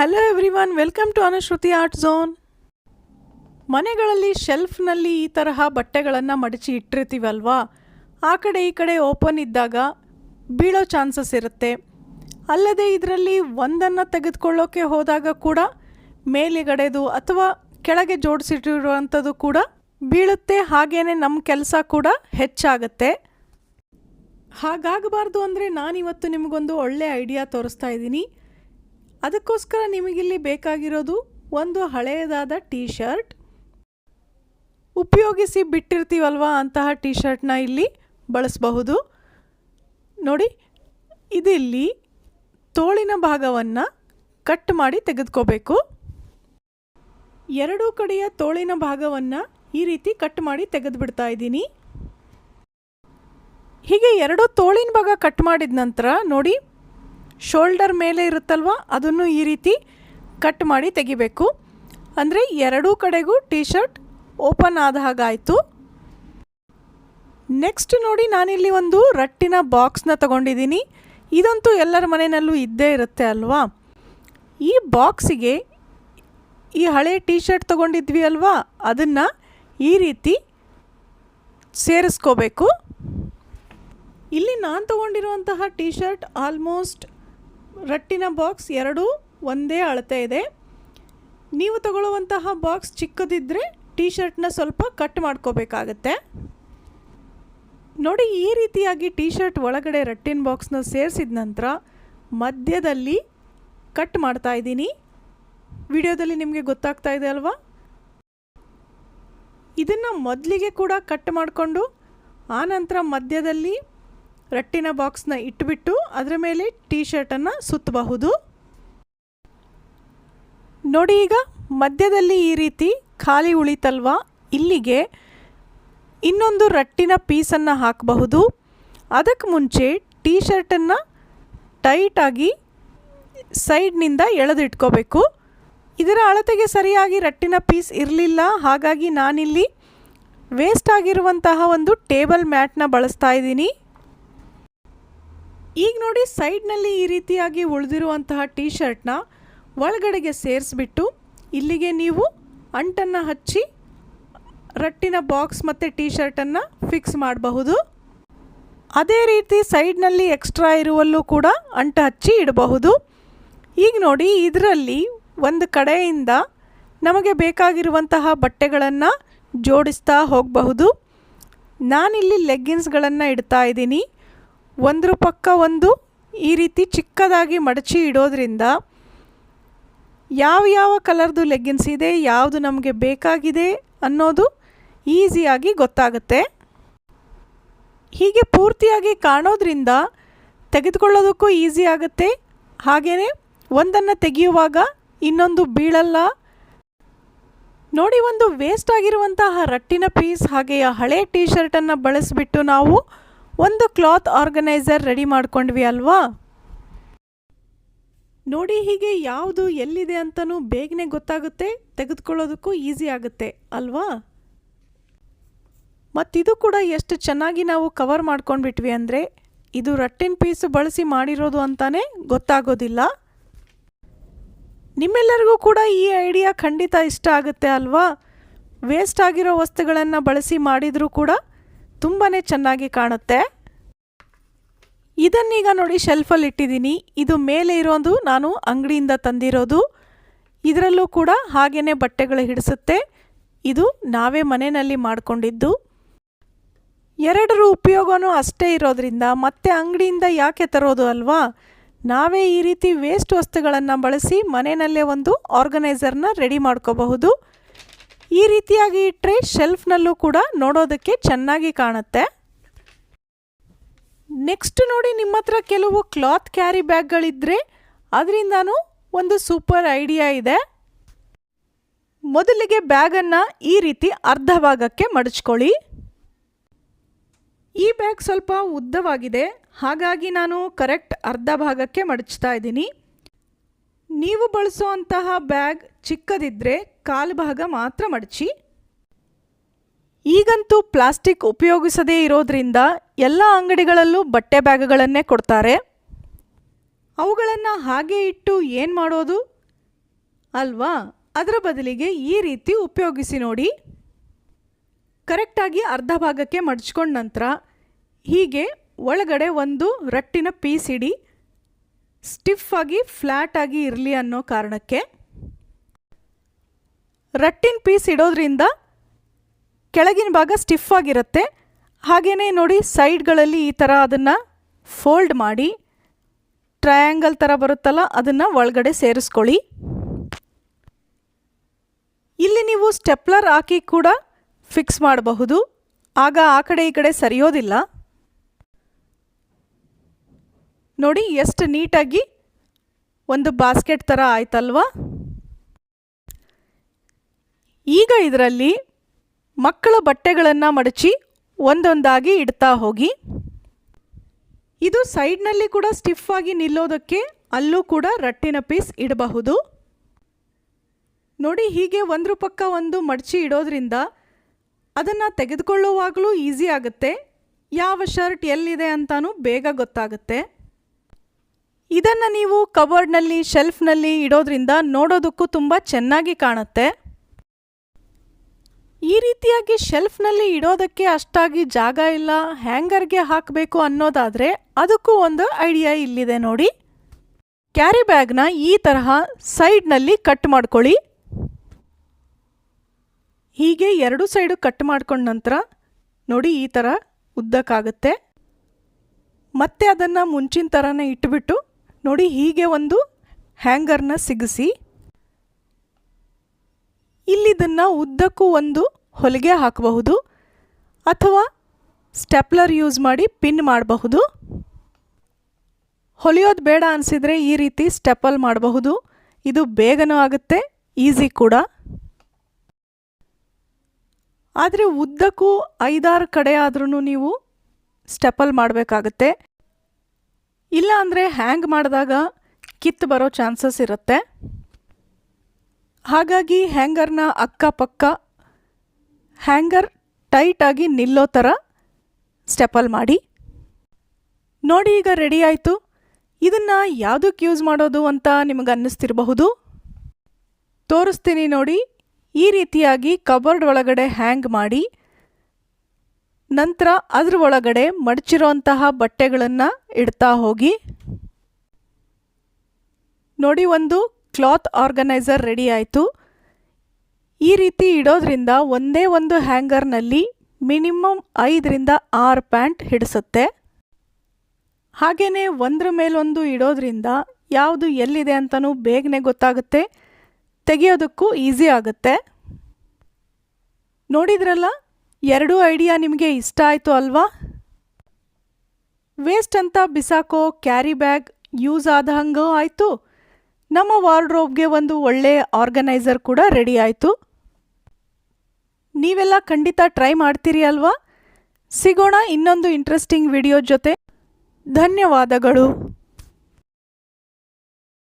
Hello everyone welcome to Anushruti art zone ಮನೆಗಳಲ್ಲಿ ಶೆಲ್ಫ್ನಲ್ಲಿ ಈ ತರಹ ಬಟ್ಟೆಗಳನ್ನು ಮಡಚಿ ಇಟ್ಟಿರ್ತೀವಲ್ವಾ? ಆ ಕಡೆ ಈ ಕಡೆ ಓಪನ್ ಇದ್ದಾಗ ಬೀಳೋ ಚಾನ್ಸಸ್ ಇರುತ್ತೆ. ಅಲ್ಲದೆ ಇದರಲ್ಲಿ ಒಂದನ್ನು ತೆಗೆದುಕೊಳ್ಳೋಕ್ಕೆ ಹೋದಾಗ ಕೂಡ ಮೇಲೆಗಡೆದು ಅಥವಾ ಕೆಳಗೆ ಜೋಡಿಸಿಟ್ಟಿರುವಂಥದ್ದು ಕೂಡ ಬೀಳುತ್ತೆ. ಹಾಗೇ ನಮ್ಮ ಕೆಲಸ ಕೂಡ ಹೆಚ್ಚಾಗುತ್ತೆ. ಹಾಗಾಗಬಾರ್ದು ಅಂದರೆ ನಾನಿವತ್ತು ನಿಮಗೊಂದು ಒಳ್ಳೆ ಐಡಿಯಾ ತೋರಿಸ್ತಾ ಇದ್ದೀನಿ. ಅದಕ್ಕೋಸ್ಕರ ನಿಮಗಿಲ್ಲಿ ಬೇಕಾಗಿರೋದು ಒಂದು ಹಳೆಯದಾದ ಟೀ ಶರ್ಟ್ ಉಪಯೋಗಿಸಿ ಬಿಟ್ಟಿರ್ತೀವಲ್ವ ಅಂತಹ ಟೀ ಶರ್ಟ್ನ ಇಲ್ಲಿ ಬಳಸಬಹುದು. ನೋಡಿ, ಇದಿಲ್ಲಿ ತೋಳಿನ ಭಾಗವನ್ನು ಕಟ್ ಮಾಡಿ ತೆಗೆದುಕೋಬೇಕು. ಎರಡೂ ಕಡೆಯ ತೋಳಿನ ಭಾಗವನ್ನು ಈ ರೀತಿ ಕಟ್ ಮಾಡಿ ತೆಗೆದುಬಿಡ್ತಾ ಇದ್ದೀನಿ. ಹೀಗೆ ಎರಡೂ ತೋಳಿನ ಭಾಗ ಕಟ್ ಮಾಡಿದ ನಂತರ ನೋಡಿ ಶೋಲ್ಡರ್ ಮೇಲೆ ಇರುತ್ತಲ್ವ? ಅದನ್ನು ಈ ರೀತಿ ಕಟ್ ಮಾಡಿ ತೆಗಿಬೇಕು. ಅಂದರೆ ಎರಡೂ ಕಡೆಗೂ ಟೀ ಶರ್ಟ್ ಓಪನ್ ಆದ ಹಾಗಾಯಿತು. ನೆಕ್ಸ್ಟ್ ನೋಡಿ ನಾನಿಲ್ಲಿ ಒಂದು ರಟ್ಟಿನ ಬಾಕ್ಸ್ನ ತಗೊಂಡಿದ್ದೀನಿ. ಇದಂತೂ ಎಲ್ಲರ ಮನೆಯಲ್ಲೂ ಇದ್ದೇ ಇರುತ್ತೆ ಅಲ್ವಾ? ಈ ಬಾಕ್ಸಿಗೆ ಈ ಹಳೆ ಟೀ ಶರ್ಟ್ ತೊಗೊಂಡಿದ್ವಿ ಅಲ್ವಾ? ಅದನ್ನು ಈ ರೀತಿ ಸೇರಿಸ್ಕೋಬೇಕು. ಇಲ್ಲಿ ನಾನು ತೊಗೊಂಡಿರುವಂತಹ ಟೀ ಶರ್ಟ್ ಆಲ್ಮೋಸ್ಟ್ ರಟ್ಟಿನ ಬಾಕ್ಸ್ ಎರಡೂ, ಒಂದೇ ಅಳತೆ ಇದೆ. ನೀವು ತಗೊಳ್ಳುವಂತಹ ಬಾಕ್ಸ್ ಚಿಕ್ಕದಿದ್ದರೆ ಟೀ ಶರ್ಟ್ನ ಸ್ವಲ್ಪ ಕಟ್ ಮಾಡ್ಕೋಬೇಕಾಗತ್ತೆ. ನೋಡಿ, ಈ ರೀತಿಯಾಗಿ ಟೀ ಶರ್ಟ್ ಒಳಗಡೆ ರಟ್ಟಿನ ಬಾಕ್ಸ್ನ ಸೇರಿಸಿದ ನಂತರ ಮಧ್ಯದಲ್ಲಿ ಕಟ್ ಮಾಡ್ತಾ ಇದ್ದೀನಿ. ವಿಡಿಯೋದಲ್ಲಿ ನಿಮಗೆ ಗೊತ್ತಾಗ್ತಾ ಇದೆ ಅಲ್ವಾ? ಇದನ್ನು ಮೊದಲಿಗೆ ಕೂಡ ಕಟ್ ಮಾಡಿಕೊಂಡು ಆನಂತರ ಮಧ್ಯದಲ್ಲಿ ರಟ್ಟಿನ ಬಾಕ್ಸ್ನ ಇಟ್ಬಿಟ್ಟು ಅದರ ಮೇಲೆ ಟೀ ಶರ್ಟನ್ನು ಸುತ್ತಬಹುದು. ನೋಡಿ ಈಗ ಮಧ್ಯದಲ್ಲಿ ಈ ರೀತಿ ಖಾಲಿ ಉಳಿತಲ್ವಾ? ಇಲ್ಲಿಗೆ ಇನ್ನೊಂದು ರಟ್ಟಿನ ಪೀಸನ್ನು ಹಾಕಬಹುದು. ಅದಕ್ಕೆ ಮುಂಚೆ ಟೀ ಶರ್ಟನ್ನು ಟೈಟಾಗಿ ಸೈಡ್ನಿಂದ ಎಳೆದಿಟ್ಕೋಬೇಕು. ಇದರ ಅಳತೆಗೆ ಸರಿಯಾಗಿ ರಟ್ಟಿನ ಪೀಸ್ ಇರಲಿಲ್ಲ. ಹಾಗಾಗಿ ನಾನಿಲ್ಲಿ ವೇಸ್ಟ್ ಆಗಿರುವಂತಹ ಒಂದು ಟೇಬಲ್ ಮ್ಯಾಟ್ನ ಬಳಸ್ತಾ ಇದ್ದೀನಿ. ಈಗ ನೋಡಿ ಸೈಡ್ನಲ್ಲಿ ಈ ರೀತಿಯಾಗಿ ಉಳಿದಿರುವಂತಹ ಟೀ ಶರ್ಟ್ನ ಒಳಗಡೆಗೆ ಸೇರಿಸ್ಬಿಟ್ಟು ಇಲ್ಲಿಗೆ ನೀವು ಅಂಟನ್ನು ಹಚ್ಚಿ ರಟ್ಟಿನ ಬಾಕ್ಸ್ ಮತ್ತು ಟೀ ಶರ್ಟನ್ನು ಫಿಕ್ಸ್ ಮಾಡಬಹುದು. ಅದೇ ರೀತಿ ಸೈಡ್ನಲ್ಲಿ ಎಕ್ಸ್ಟ್ರಾ ಇರುವಲ್ಲೂ ಕೂಡ ಅಂಟು ಹಚ್ಚಿ ಇಡಬಹುದು. ಈಗ ನೋಡಿ ಇದರಲ್ಲಿ ಒಂದು ಕಡೆಯಿಂದ ನಮಗೆ ಬೇಕಾಗಿರುವಂತಹ ಬಟ್ಟೆಗಳನ್ನು ಜೋಡಿಸ್ತಾ ಹೋಗಬಹುದು. ನಾನಿಲ್ಲಿ ಲೆಗ್ಗಿನ್ಸ್ಗಳನ್ನು ಇಡ್ತಾ ಇದ್ದೀನಿ. ಒಂದ್ರ ಪಕ್ಕ ಒಂದು ಈ ರೀತಿ ಚಿಕ್ಕದಾಗಿ ಮಡಚಿ ಇಡೋದ್ರಿಂದ ಯಾವ ಯಾವ ಕಲರ್ದು ಲೆಗ್ಗಿನ್ಸ್ ಇದೆ, ಯಾವುದು ನಮಗೆ ಬೇಕಾಗಿದೆ ಅನ್ನೋದು ಈಸಿಯಾಗಿ ಗೊತ್ತಾಗುತ್ತೆ. ಹೀಗೆ ಪೂರ್ತಿಯಾಗಿ ಕಾಣೋದ್ರಿಂದ ತೆಗೆದುಕೊಳ್ಳೋದಕ್ಕೂ ಈಸಿ ಆಗುತ್ತೆ. ಹಾಗೆಯೇ ಒಂದನ್ನು ತೆಗೆಯುವಾಗ ಇನ್ನೊಂದು ಬೀಳಲ್ಲ. ನೋಡಿ, ಒಂದು ವೇಸ್ಟ್ ಆಗಿರುವಂತಹ ರಟ್ಟಿನ ಪೀಸ್ ಹಾಗೆಯ ಹಳೆ ಟೀ ಶರ್ಟನ್ನು ಬಳಸಿಬಿಟ್ಟು ನಾವು ಒಂದು ಕ್ಲಾತ್ ಆರ್ಗನೈಸರ್ ರೆಡಿ ಮಾಡ್ಕೊಂಡ್ವಿ ಅಲ್ವಾ? ನೋಡಿ ಹೀಗೆ ಯಾವುದು ಎಲ್ಲಿದೆ ಅಂತಲೂ ಬೇಗನೆ ಗೊತ್ತಾಗುತ್ತೆ, ತೆಗೆದುಕೊಳ್ಳೋದಕ್ಕೂ ಈಸಿ ಆಗುತ್ತೆ, ಅಲ್ವಾ? ಮತ್ತಿದು ಕೂಡ ಎಷ್ಟು ಚೆನ್ನಾಗಿ ನಾವು ಕವರ್ ಮಾಡ್ಕೊಂಡ್ಬಿಟ್ವಿ ಅಂದರೆ, ಇದು ರಟ್ಟಿನ ಪೀಸು ಬಳಸಿ ಮಾಡಿರೋದು ಅಂತಾನೆ ಗೊತ್ತಾಗೋದಿಲ್ಲ. ನಿಮ್ಮೆಲ್ಲರಿಗೂ ಕೂಡ ಈ ಐಡಿಯಾ ಖಂಡಿತ ಇಷ್ಟ ಆಗುತ್ತೆ ಅಲ್ವಾ? ವೇಸ್ಟ್ ಆಗಿರೋ ವಸ್ತುಗಳನ್ನು ಬಳಸಿ ಮಾಡಿದರೂ ಕೂಡ ತುಂಬಾ ಚೆನ್ನಾಗಿ ಕಾಣುತ್ತೆ. ಇದನ್ನೀಗ ನೋಡಿ ಶೆಲ್ಫಲ್ಲಿ ಇಟ್ಟಿದ್ದೀನಿ. ಇದು ಮೇಲೆ ಇರೋದು ನಾನು ಅಂಗಡಿಯಿಂದ ತಂದಿರೋದು. ಇದರಲ್ಲೂ ಕೂಡ ಹಾಗೇ ಬಟ್ಟೆಗಳು ಹಿಡಿಸುತ್ತೆ. ಇದು ನಾವೇ ಮನೆಯಲ್ಲಿ ಮಾಡಿಕೊಂಡಿದ್ದು. ಎರಡರ ಉಪಯೋಗನೂ ಅಷ್ಟೇ ಇರೋದ್ರಿಂದ ಮತ್ತೆ ಅಂಗಡಿಯಿಂದ ಯಾಕೆ ತರೋದು ಅಲ್ವಾ? ನಾವೇ ಈ ರೀತಿ ವೇಸ್ಟ್ ವಸ್ತುಗಳನ್ನು ಬಳಸಿ ಮನೆಯಲ್ಲೇ ಒಂದು ಆರ್ಗನೈಸರ್ನ ರೆಡಿ ಮಾಡ್ಕೋಬಹುದು. ಈ ರೀತಿಯಾಗಿ ಇಟ್ಟರೆ ಶೆಲ್ಫ್ನಲ್ಲೂ ಕೂಡ ನೋಡೋದಕ್ಕೆ ಚೆನ್ನಾಗಿ ಕಾಣುತ್ತೆ. ನೆಕ್ಸ್ಟ್ ನೋಡಿ ನಿಮ್ಮ ಹತ್ರ ಕೆಲವು ಕ್ಲಾತ್ ಕ್ಯಾರಿ ಬ್ಯಾಗ್ಗಳಿದ್ದರೆ ಅದರಿಂದನೂ ಒಂದು ಸೂಪರ್ ಐಡಿಯಾ ಇದೆ. ಮೊದಲಿಗೆ ಬ್ಯಾಗನ್ನು ಈ ರೀತಿ ಅರ್ಧ ಭಾಗಕ್ಕೆ ಮಡಚ್ಕೊಳ್ಳಿ. ಈ ಬ್ಯಾಗ್ ಸ್ವಲ್ಪ ಉದ್ದವಾಗಿದೆ. ಹಾಗಾಗಿ ನಾನು ಕರೆಕ್ಟ್ ಅರ್ಧ ಭಾಗಕ್ಕೆ ಮಡಚ್ತಾ ಇದ್ದೀನಿ. ನೀವು ಬಳಸುವಂತಹ ಬ್ಯಾಗ್ ಚಿಕ್ಕದಿದ್ದರೆ ಕಾಲು ಭಾಗ ಮಾತ್ರ ಮಡಚಿ. ಈಗಂತೂ ಪ್ಲಾಸ್ಟಿಕ್ ಉಪಯೋಗಿಸದೇ ಇರೋದ್ರಿಂದ ಎಲ್ಲ ಅಂಗಡಿಗಳಲ್ಲೂ ಬಟ್ಟೆ ಬ್ಯಾಗ್ಗಳನ್ನೇ ಕೊಡ್ತಾರೆ. ಅವುಗಳನ್ನು ಹಾಗೆ ಇಟ್ಟು ಏನು ಮಾಡೋದು? ಅಲ್ವಾ? ಅದರ ಬದಲಿಗೆ ಈ ರೀತಿ ಉಪಯೋಗಿಸಿ ನೋಡಿ. ಕರೆಕ್ಟಾಗಿ ಅರ್ಧ ಭಾಗಕ್ಕೆ ಮಡಚ್ಕೊಂಡ ನಂತರ ಹೀಗೆ ಒಳಗಡೆ ಒಂದು ರಟ್ಟಿನ ಪೀಸ್ ಇಡಿ. ಸ್ಟಿಫ್ ಆಗಿ ಫ್ಲ್ಯಾಟ್ ಆಗಿ ಇರಲಿ ಅನ್ನೋ ಕಾರಣಕ್ಕೆ ರಟ್ಟಿನ ಪೀಸ್ ಇಡೋದ್ರಿಂದ ಕೆಳಗಿನ ಭಾಗ ಸ್ಟಿಫ್ ಆಗಿರುತ್ತೆ ಹಾಗೆಯೇ ನೋಡಿ ಸೈಡ್ಗಳಲ್ಲಿ ಈ ಥರ ಅದನ್ನು ಫೋಲ್ಡ್ ಮಾಡಿ, ಟ್ರಯಾಂಗಲ್ ಥರ ಬರುತ್ತಲ್ಲ ಅದನ್ನು ಒಳಗಡೆ ಸೇರಿಸ್ಕೊಳ್ಳಿ. ಇಲ್ಲಿ ನೀವು ಸ್ಟೆಪ್ಲರ್ ಹಾಕಿ ಕೂಡ ಫಿಕ್ಸ್ ಮಾಡಬಹುದು. ಆಗ ಆ ಕಡೆ ಈ ಕಡೆ ಸರಿಯೋದಿಲ್ಲ. ನೋಡಿ ಎಷ್ಟು ನೀಟಾಗಿ ಒಂದು ಬಾಸ್ಕೆಟ್ ಥರ ಆಯ್ತಲ್ವಾ? ಈಗ ಇದರಲ್ಲಿ ಮಕ್ಕಳ ಬಟ್ಟೆಗಳನ್ನು ಮಡಚಿ ಒಂದೊಂದಾಗಿ ಇಡ್ತಾ ಹೋಗಿ. ಇದು ಸೈಡ್ನಲ್ಲಿ ಕೂಡ ಸ್ಟಿಫ್ ಆಗಿ ನಿಲ್ಲೋದಕ್ಕೆ ಅಲ್ಲೂ ಕೂಡ ರಟ್ಟಿನ ಪೀಸ್ ಇಡಬಹುದು. ನೋಡಿ ಹೀಗೆ ಒಂದ್ರ ಪಕ್ಕ ಒಂದು ಮಡಚಿ ಇಡೋದ್ರಿಂದ ಅದನ್ನು ತೆಗೆದುಕೊಳ್ಳುವಾಗಲೂ ಈಸಿ ಆಗುತ್ತೆ. ಯಾವ ಶರ್ಟ್ ಎಲ್ಲಿದೆ ಅಂತಾನೂ ಬೇಗ ಗೊತ್ತಾಗುತ್ತೆ. ಇದನ್ನು ನೀವು ಕಬೋರ್ಡ್ನಲ್ಲಿ, ಶೆಲ್ಫ್ನಲ್ಲಿ ಇಡೋದ್ರಿಂದ ನೋಡೋದಕ್ಕೂ ತುಂಬ ಚೆನ್ನಾಗಿ ಕಾಣುತ್ತೆ. ಈ ರೀತಿಯಾಗಿ ಶೆಲ್ಫ್ನಲ್ಲಿ ಇಡೋದಕ್ಕೆ ಅಷ್ಟಾಗಿ ಜಾಗ ಇಲ್ಲ, ಹ್ಯಾಂಗರ್ಗೆ ಹಾಕಬೇಕು ಅನ್ನೋದಾದರೆ ಅದಕ್ಕೂ ಒಂದು ಐಡಿಯಾ ಇಲ್ಲಿದೆ ನೋಡಿ. ಕ್ಯಾರಿ ಬ್ಯಾಗ್ನ ಈ ತರಹ ಸೈಡ್ನಲ್ಲಿ ಕಟ್ ಮಾಡ್ಕೊಳ್ಳಿ. ಹೀಗೆ ಎರಡು ಸೈಡು ಕಟ್ ಮಾಡ್ಕೊಂಡ ನಂತರ ನೋಡಿ ಈ ಥರ ಉದ್ದಕ್ಕಾಗುತ್ತೆ. ಮತ್ತೆ ಅದನ್ನು ಮುಂಚಿನ ಥರನೇ ಇಟ್ಬಿಟ್ಟು ನೋಡಿ ಹೀಗೆ ಒಂದು ಹ್ಯಾಂಗರ್ನ ಸಿಗಿಸಿ. ಇಲ್ಲಿದನ್ನು ಉದ್ದಕ್ಕೂ ಒಂದು ಹೊಲಿಗೆ ಹಾಕಬಹುದು ಅಥವಾ ಸ್ಟೆಪ್ಲರ್ ಯೂಸ್ ಮಾಡಿ ಪಿನ್ ಮಾಡಬಹುದು. ಹೊಲಿಯೋದು ಬೇಡ ಅನಿಸಿದರೆ ಈ ರೀತಿ ಸ್ಟೆಪಲ್ ಮಾಡಬಹುದು. ಇದು ಬೇಗನೂ ಆಗುತ್ತೆ, ಈಸಿ ಕೂಡ. ಆದರೆ ಉದ್ದಕ್ಕೂ ಐದಾರು ಕಡೆ ಆದ್ರೂ ನೀವು ಸ್ಟೆಪಲ್ ಮಾಡಬೇಕಾಗತ್ತೆ. ಇಲ್ಲ ಅಂದರೆ ಹ್ಯಾಂಗ್ ಮಾಡಿದಾಗ ಕಿತ್ತು ಬರೋ ಚಾನ್ಸಸ್ ಇರುತ್ತೆ. ಹಾಗಾಗಿ ಹ್ಯಾಂಗರ್ನ ಅಕ್ಕಪಕ್ಕ ಹ್ಯಾಂಗರ್ ಟೈಟಾಗಿ ನಿಲ್ಲೋ ಥರ ಸ್ಟೆಪಲ್ ಮಾಡಿ. ನೋಡಿ ಈಗ ರೆಡಿ ಆಯಿತು. ಇದನ್ನು ಯಾವುದಕ್ಕೆ ಯೂಸ್ ಮಾಡೋದು ಅಂತ ನಿಮಗೆ ಅನ್ನಿಸ್ತಿರಬಹುದು? ತೋರಿಸ್ತೀನಿ ನೋಡಿ. ಈ ರೀತಿಯಾಗಿ ಕಬರ್ಡ್ ಒಳಗಡೆ ಹ್ಯಾಂಗ್ ಮಾಡಿ. ನಂತರ ಅದ್ರ ಒಳಗಡೆ ಮಡಚಿರೋಂತಹ ಬಟ್ಟೆಗಳನ್ನು ಇಡ್ತಾ ಹೋಗಿ. ನೋಡಿ ಒಂದು ಕ್ಲಾತ್ ಆರ್ಗನೈಸರ್ ರೆಡಿ ಆಯಿತು. ಈ ರೀತಿ ಇಡೋದ್ರಿಂದ ಒಂದೇ ಒಂದು ಹ್ಯಾಂಗರ್ನಲ್ಲಿ ಮಿನಿಮಮ್ ಐದರಿಂದ ಆರು ಪ್ಯಾಂಟ್ ಹಿಡಿಸುತ್ತೆ. ಹಾಗೆಯೇ ಒಂದ್ರ ಮೇಲೊಂದು ಇಡೋದ್ರಿಂದ ಯಾವುದು ಎಲ್ಲಿದೆ ಅಂತಲೂ ಬೇಗನೆ ಗೊತ್ತಾಗುತ್ತೆ. ತೆಗೆಯೋದಕ್ಕೂ ಈಸಿ ಆಗುತ್ತೆ. ನೋಡಿದ್ರಲ್ಲ? ಎರಡೂ ಐಡಿಯಾ ನಿಮಗೆ ಇಷ್ಟ ಆಯಿತು ಅಲ್ವಾ? ವೇಸ್ಟ್ ಅಂತ ಬಿಸಾಕೋ ಕ್ಯಾರಿ ಬ್ಯಾಗ್ ಯೂಸ್ ಆದ ಹಂಗೂ ಆಯಿತು. ನಮ್ಮ ವಾರ್ಡ್ರೋಬ್ಗೆ ಒಂದು ಒಳ್ಳೆಯ ಆರ್ಗನೈಸರ್ ಕೂಡ ರೆಡಿ ಆಯಿತು. ನೀವೆಲ್ಲ ಖಂಡಿತ ಟ್ರೈ ಮಾಡ್ತೀರಿ ಅಲ್ವಾ? ಸಿಗೋಣ ಇನ್ನೊಂದು ಇಂಟ್ರೆಸ್ಟಿಂಗ್ ವಿಡಿಯೋ ಜೊತೆ. ಧನ್ಯವಾದಗಳು.